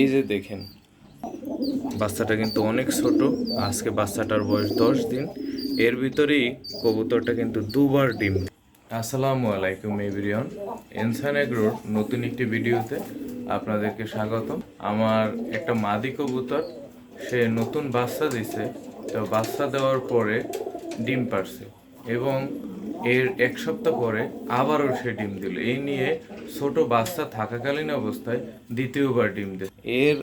এই যে দেখেন, বাচ্চাটা কিন্তু অনেক ছোট। আজকে বাচ্চাটার বয়স দশ দিন। এর ভিতরেই কবুতরটা কিন্তু দুবার ডিম আসসালামু আলাইকুম এভরিওয়ান। এনসান এগ্রোর নতুন একটি ভিডিওতে আপনাদেরকে স্বাগতম। আমার একটা মাদি কবুতর, সে নতুন বাচ্চা দিছে। তো বাচ্চা দেওয়ার পরে ডিম পারছে এবং এর এক সপ্তাহ পরে আবারও সে ডিম দিল। এই নিয়ে ছোট বাচ্চা থাকাকালীন অবস্থায় দ্বিতীয়বার ডিম দেয় এর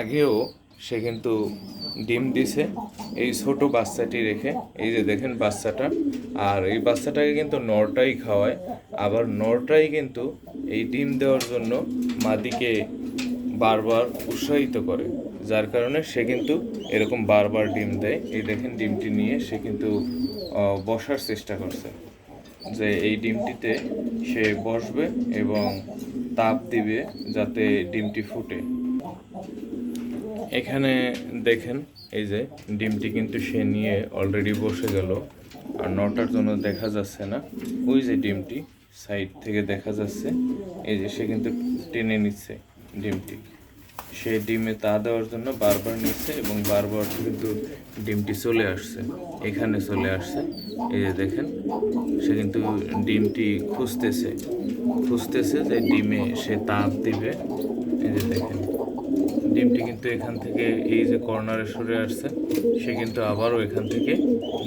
আগেও সে কিন্তু ডিম দিছে। এই ছোট বাচ্চাটি রেখে, এই যে দেখেন বাচ্চাটা, আর এই বাচ্চাটাকে কিন্তু নরটাই খাওয়ায়। আবার নরটাই কিন্তু এই ডিম দেওয়ার জন্য মাদিকে বারবার উৎসাহিত করে। যার কারণে সে কিন্তু এরকম বারবার ডিম দেয়। এই দেখেন ডিমটি নিয়ে সে কিন্তু বসার চেষ্টা করছে যে এই ডিমটিতে সে বসবে এবং তাপ দিবে যাতে ডিমটি ফুটে। এখানে দেখেন এই যে ডিমটি কিন্তু সে নিয়ে অলরেডি বসে গেল আর নটার জন্য দেখা যাচ্ছে না। ওই যে ডিমটি সাইড থেকে দেখা যাচ্ছে, এই যে সে কিন্তু টেনে নিচ্ছে ডিমটি। সে ডিমে তা দেওয়ার জন্য বারবার নিচ্ছে এবং বারবার কিন্তু ডিমটি চলে আসছে, এখানে চলে আসছে। এই যে দেখেন, সে কিন্তু ডিমটি খুঁজতেছে খুঁজতেছে যে ডিমে সে তাপ দিবে। এই যে দেখেন, ডিমটি কিন্তু এখান থেকে এই যে কর্নারে সরে আসছে, সে কিন্তু আবারও এখান থেকে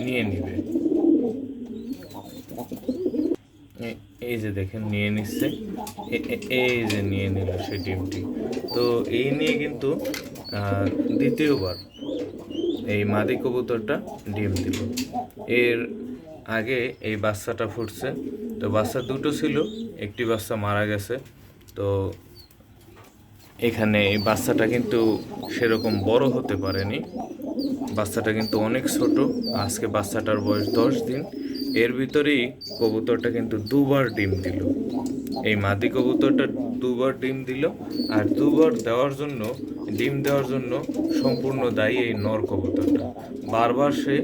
নিয়ে নিবে। এই যে দেখেন, নিয়ে নিচ্ছে। এই যে নিয়ে নিল সেই ডিমটি তো এই নিয়ে কিন্তু দ্বিতীয়বার এই মাদি কবুতরটা ডিম দিল। এর আগে এই বাচ্চাটা ফুটছে। তো বাচ্চা দুটো ছিল, একটি বাচ্চা মারা গেছে। তো এখানে এই বাচ্চাটা কিন্তু সেরকম বড় হতে পারেনি। বাচ্চাটা কিন্তু অনেক ছোট। আজকে বাচ্চাটার বয়স দশ দিন। এর ভিতরেই কবুতরটা কিন্তু দুবার ডিম দিল। এই মাদি কবুতরটা দুবার ডিম দিল আর দুবার দেওয়ার জন্য, ডিম দেওয়ার জন্য সম্পূর্ণ দায়ী এই নর কবুতরটা। বারবার সে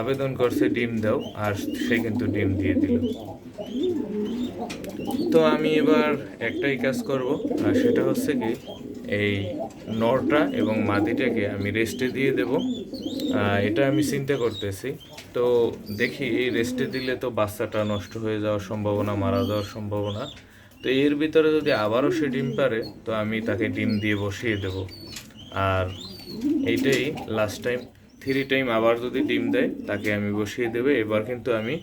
আবেদন করছে ডিম দাও আর সে কিন্তু ডিম দিয়ে দিল। তো আমি এবার একটাই কাজ করব, আর সেটা হচ্ছে কি, এই নরটা এবং মাদিটাকে আমি রেস্টে দিয়ে দেব। এটা আমি চিন্তা করতেছি তো দেখি রেস্টে দিলে তো বাচ্চাটা নষ্ট হয়ে যাওয়ার সম্ভাবনা, মারা যাওয়ার সম্ভাবনা। তো এর ভিতরে যদি আবারও সে ডিম পারে, তো আমি তাকে ডিম দিয়ে বসিয়ে দেব। আর এইটাই লাস্ট টাইম থ্রি টাইম আবার যদি ডিম দেয়, তাকে আমি বসিয়ে দেবে। এবার কিন্তু আমি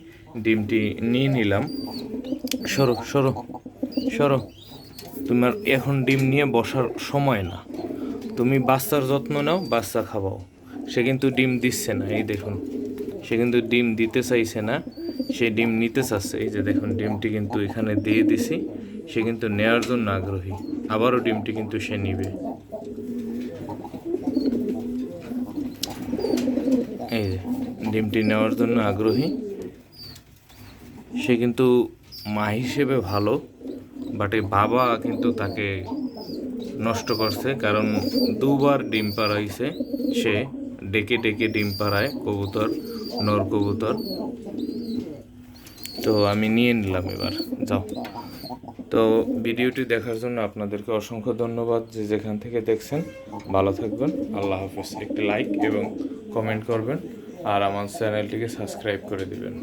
ডিমটি নিয়ে নিলাম। সরো সরো সরো। তোমার এখন ডিম নিয়ে বসার সময় না। তুমি বাচ্চার যত্ন নাও, বাচ্চা খাওয়াও। সে কিন্তু ডিম দিচ্ছে না, এই দেখুন। সে কিন্তু ডিম দিতে চাইছে না, সে ডিম নিতে চাচ্ছে। এই যে দেখুন, ডিমটি কিন্তু এখানে দিয়ে দিছি, সে কিন্তু নেয়ার জন্য আগ্রহী। আবারও ডিমটি কিন্তু সে নিবে। এই যে, ডিমটি নেওয়ার জন্য আগ্রহী। সে কিন্তু মা হিসেবে ভালো বাট এই বাবা কিন্তু তাকে নষ্ট করছে, কারণ দুবার ডিম পাড়াইছে সে, ডেকে ডেকে ডিম পাড়ায় কবুতর। নর কবুতর। তো আমি নিয়ে নিলাম এবার। যাও। তো ভিডিওটি দেখার জন্য আপনাদেরকে অসংখ্য ধন্যবাদ যে যেখান থেকে দেখছেন। ভালো থাকবেন। আল্লাহ হাফিজ। একটি লাইক এবং কমেন্ট করবেন। আর আমার চ্যানেলটিকে সাবস্ক্রাইব করে দিবেন।